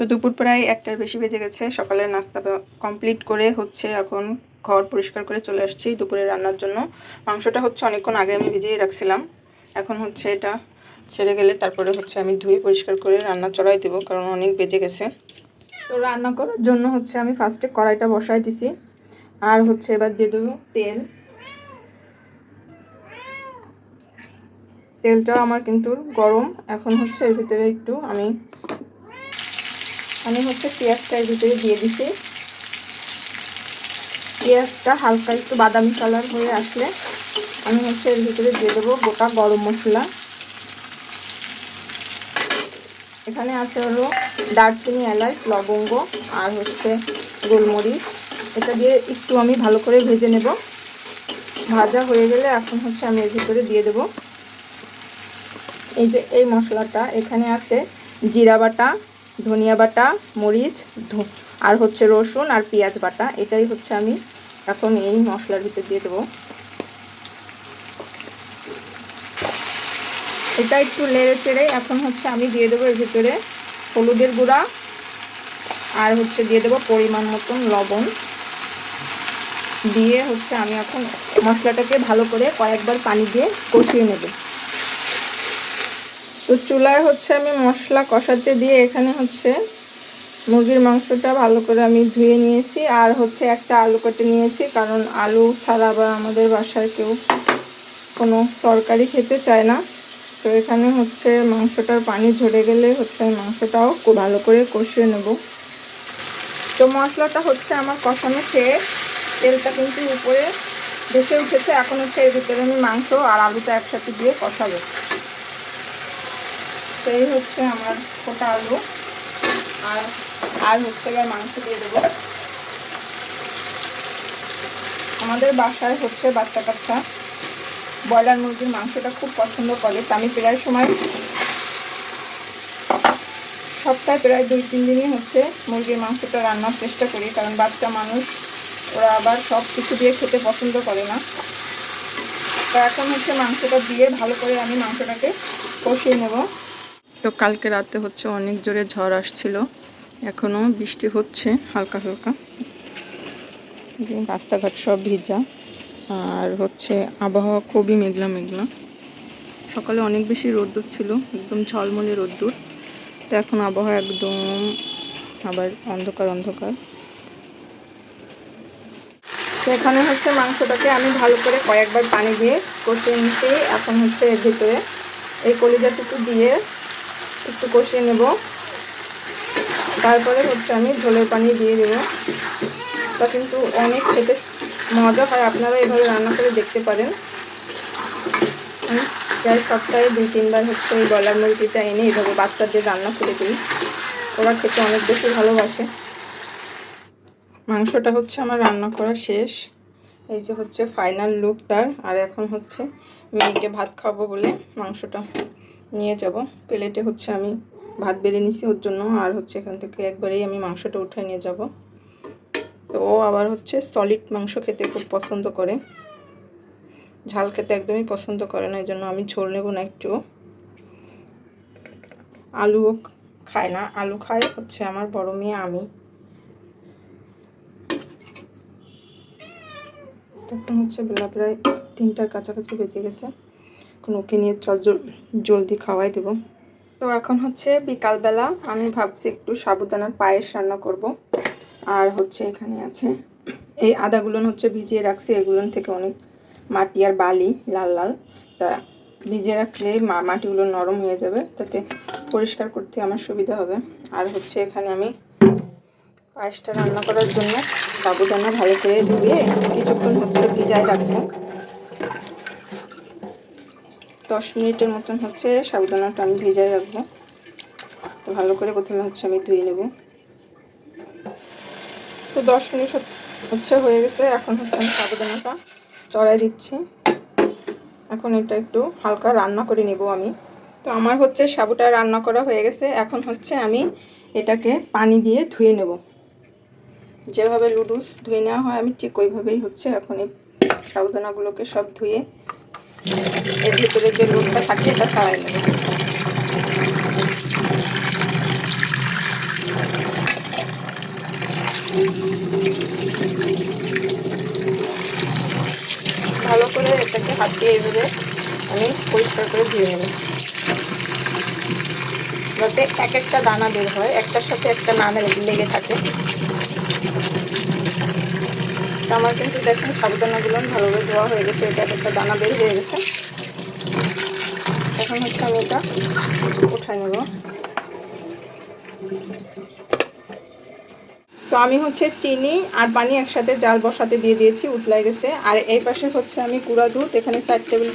তো দুপুর প্রায় একটার বেশি বেজে গেছে। সকালের নাস্তা কমপ্লিট করে হচ্ছে এখন ঘর পরিষ্কার করে চলে আসছি দুপুরে রান্নার জন্য। মাংসটা হচ্ছে অনেকক্ষণ আগে আমি ভিজিয়ে রাখছিলাম। এখন হচ্ছে এটা ছেড়ে গেলে তারপরে হচ্ছে আমি ধুয়ে পরিষ্কার করে রান্না চড়াই দেবো কারণ অনেক বেজে গেছে। তো রান্না করার জন্য হচ্ছে আমি ফার্স্টে কড়াইটা বসাই দিছি। আর হচ্ছে এবার দিয়ে দেবো তেল। তেলটা আমার কিন্তু গরম। এখন হচ্ছে এর ভিতরে একটু আমি আমি হচ্ছে পেঁয়াজটা এর ভিতরে দিয়ে দিছি। পেঁয়াজটা হালকা একটু বাদামি কালার হয়ে আসলে আমি হচ্ছে এর ভিতরে দিয়ে দেবো গোটা গরম মশলা। এখানে আছে হলো দারচিনি, এলাচ, লবঙ্গ আর হচ্ছে গোলমরিচ। এটা দিয়ে একটু আমি ভালো করে ভেজে নেব। ভাজা হয়ে গেলে এখন হচ্ছে আমি এর ভিতরে দিয়ে দেব। এই যে এই মশলাটা, এখানে আছে জিরা বাটা ধনিয়া বাটা, মরিচ আর হচ্ছে রসুন আর পেঁয়াজ বাটা। এটাই হচ্ছে আমি এখন এই মশলার ভিতরে দিয়ে দেবো। এটা একটু লেড়ে চেড়ে এখন হচ্ছে আমি দিয়ে দেবো এর ভিতরে হলুদের গুঁড়া আর হচ্ছে দিয়ে দেবো পরিমাণ মতন লবণ। দিয়ে হচ্ছে আমি এখন মশলাটাকে ভালো করে কয়েকবার পানি দিয়ে কষিয়ে নেব। তো চুলায় হচ্ছে আমি মশলা কষাতে দিয়ে এখানে হচ্ছে মুরগির মাংসটা ভালো করে আমি ধুয়ে নিয়েছি। আর হচ্ছে একটা আলু কেটে নিয়েছি, কারণ আলু ছাড়া আবার আমাদের বাসায় কেউ কোনো তরকারি খেতে চায় না। তো এখানে হচ্ছে মাংসটার পানি ঝরে গেলে হচ্ছে মাংসটাও খুব ভালো করে কষিয়ে নেব। তো মশলাটা হচ্ছে আমার কষানো শেষ। তেলটা কিন্তু উপরে ভেসে উঠেছে। এখন হচ্ছে এর ভিতরে আমি মাংস আর আলুটা একসাথে দিয়ে কষাবো। তো এই হচ্ছে আমার ফোটা আলু। আর আর হচ্ছে এবার মাংস দিয়ে দেবো। আমাদের বাসায় হচ্ছে বাচ্চা কাচ্চা। ব্রয়লার মুরগির মাংসটা খুব পছন্দ করে। তো আমি প্রায় সময় সপ্তাহে প্রায় দুই, তিন দিনই হচ্ছে মুরগির মাংসটা রান্নার চেষ্টা করি। কারণ বাচ্চা মানুষ, ওরা আবার সব কিছু দিয়ে খেতে পছন্দ করে না। তো এখন হচ্ছে মাংসটা দিয়ে ভালো করে আমি মাংসটাকে কষিয়ে নেব। তো কালকে রাতে হচ্ছে অনেক জোরে ঝড় আসছিল। এখনও বৃষ্টি হচ্ছে, হালকা হালকা। রাস্তাঘাট সব ভিজা। আর হচ্ছে আবহাওয়া খুবই মেঘলা মেঘলা। সকালে অনেক বেশি রোদ্দুর ছিল, একদম ঝলমলে রোদ্দুর। তো এখন আবহাওয়া একদম আবার অন্ধকার অন্ধকার। তো এখানে হচ্ছে মাংসটাকে আমি ভালো করে কয়েকবার পানি দিয়ে কষিয়ে নিচ্ছি। এখন হচ্ছে ভিতরে এই কলিজাটুকু দিয়ে একটু কষিয়ে নেব। তারপরে হচ্ছে আমি ঝোলের পানি দিয়ে দেবো। তা কিন্তু অনেক খেতে মজা হয়, আপনারা এভাবে রান্না করে দেখতে পারেন। প্রায় সপ্তাহে দুই, তিনবার হচ্ছে ওই গলার মুরগিটা এনে এভাবে বাচ্চাদের রান্না করে দিই। ওরা খেতে অনেক বেশি ভালোবাসে। মাংসটা হচ্ছে আমার রান্না করা শেষ। এই যে হচ্ছে ফাইনাল লুক তার। আর এখন হচ্ছে মেয়েকে ভাত খাব বলে মাংসটা নিয়ে যাব। প্লেটে হচ্ছে আমি ভাত বেড়ে নিছি ওর জন্য। আর হচ্ছে এখান থেকে একবারেই আমি মাংসটা উঠে নিয়ে যাব। তো ও আবার হচ্ছে সলিড মাংস খেতে খুব পছন্দ করে। ঝাল খেতে একদমই পছন্দ করে না এই জন্য আমি ঝোল নেব না একটু। আলুও খায় না। আলু খায় হচ্ছে আমার বড় মেয়ে আমি। তখন হচ্ছে বেলা প্রায় তিনটার কাছাকাছি বেজে গেছে। এখন ওকে নিয়ে চল জলদি খাওয়াই দেবো। তো এখন হচ্ছে বিকালবেলা আমি ভাবছি একটু সাবুদানার পায়েস রান্না করব। আর হচ্ছে এখানে আছে, এই আদাগুলো হচ্ছে ভিজিয়ে রাখছি, এগুলো থেকে অনেক মাটি আর বালি লাল লাল, তা ভিজিয়ে রাখলে মাটিগুলো নরম হয়ে যাবে, তাতে পরিষ্কার করতে আমার সুবিধা হবে। আর হচ্ছে এখানে আমি পায়েসটা রান্না করার জন্য সাবুদানা ভালো করে ধুয়ে কিছুক্ষণ হচ্ছে ভিজায় রাখব। দশ মিনিটের মতন হচ্ছে সাবুদানাটা আমি ভেজায় রাখব। তো ভালো করে প্রথমে হচ্ছে আমি ধুয়ে নেব। তো দশ মিনিট হচ্ছে হয়ে গেছে, এখন হচ্ছে আমি সাবুদানাটা চড়াই দিচ্ছি। এখন এটা একটু হালকা রান্না করে নেব আমি। তো আমার হচ্ছে সাবুটা রান্না করা হয়ে গেছে, এখন হচ্ছে আমি এটাকে পানি দিয়ে ধুয়ে নেব। যেভাবে লুডুস ধুয়ে নেওয়া হয়, আমি ঠিক ওইভাবেই হচ্ছে এখন এই সাবুদানাগুলোকে সব ধুয়ে এর ভিতরে যে লোটটা থাকে, এটা ছাড়াই নেব ভালো করে এটাকে হাত দিয়ে এইভাবে আমি পরিষ্কার করে ধুয়ে নেব। যাতে এক একটা দানা বের হয়, একটার সাথে একটা না লেগে থাকে। তো আমার কিন্তু দেখুন সাবুদানাগুলো ভালোভাবে ধোয়া হয়ে গেছে, এটা একটা দানা বের হয়ে গেছে। এখন হচ্ছে আমি এটা উঠাই নেব। তো আমি হচ্ছে চিনি আর পানি একসাথে জাল বসাতে দিয়ে দিয়েছি, উতলাই গেছে। আর এই পাশে হচ্ছে আমি গুঁড়া দুধ, এখানে চার টেবিল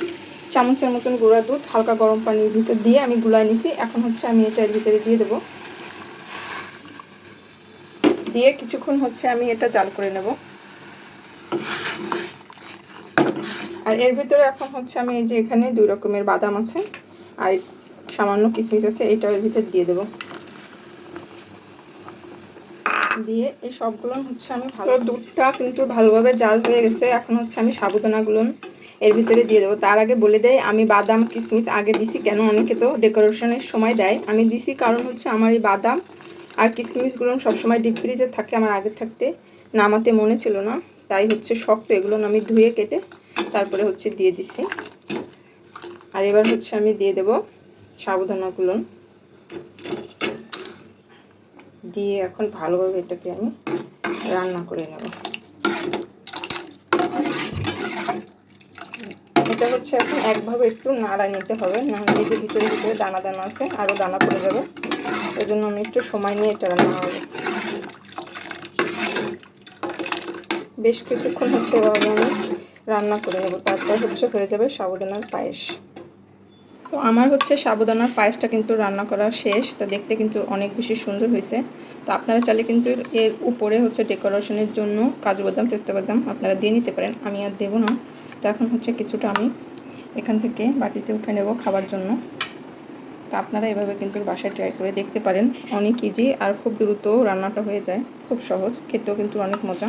চামচের মতন গুঁড়া দুধ, হালকা গরম পানির ভিতর দিয়ে আমি গুলাই নিছি। এখন হচ্ছে আমি এটার ভিতরে দিয়ে দেব। দিয়ে কিছুক্ষণ হচ্ছে আমি এটা জাল করে নেব আর এর ভিতরে এখন হচ্ছে আমি এই যে এখানে দুই রকমের বাদাম আছে, আর সামান্য কিশমিশ আছে এইটা এর ভিতর দিয়ে দেবো। দিয়ে এই সবগুলো হচ্ছে আমি ভালো দুধটা কিন্তু ভালোভাবে জাল হয়ে গেছে, এখন হচ্ছে আমি সাবুদানাগুলো এর ভিতরে দিয়ে দেবো। তার আগে বলে দেয় আমি বাদাম কিশমিশ আগে দিছি, কেন অনেকে তো ডেকোরেশনের সময় দেয়। আমি দিছি কারণ হচ্ছে আমার এই বাদাম আর কিশমিশগুলো সবসময় ডিপ ফ্রিজে থাকে, আমার আগে থাকতে নামাতে মনে ছিল না। তাই হচ্ছে শক্ত এগুলো আমি ধুয়ে কেটে তারপরে হচ্ছে দিয়ে দিছি। আর এবার হচ্ছে আমি দিয়ে দেব সাবুদানাগুলো। দিয়ে এখন ভালোভাবে এটাকে আমি রান্না করে নেব। এটা হচ্ছে এখন একভাবে একটু নাড়া নিতে হবে। নাহলে এই যে ভিতরে ভিতরে দানা দানা আছে আরও দানা পড়ে যাবে। এই জন্য আমি একটু সময় নিয়ে এটা রান্না হবে বেশ কিছুক্ষণ হচ্ছে এভাবে আমি রান্না করে নেব। তারপর হচ্ছে হয়ে যাবে সাবুদানার পায়েস। তো আমার হচ্ছে সাবুদানার পায়েসটা কিন্তু রান্না করা শেষ। তো দেখতে কিন্তু অনেক বেশি সুন্দর হয়েছে। তো আপনারা চাইলে কিন্তু এর উপরে হচ্ছে ডেকোরেশনের জন্য কাজু বাদাম, পেস্তা বাদাম আপনারা দিয়ে নিতে পারেন। আমি আর দেবো না। তো এখন হচ্ছে কিছুটা আমি এখান থেকে বাটিতে উঠে নেব খাবার জন্য। তো আপনারা এভাবে কিন্তু বাসায় ট্রাই করে দেখতে পারেন। অনেক ইজি আর খুব দ্রুত রান্নাটা হয়ে যায়। খুব সহজ। খেতেও কিন্তু অনেক মজা।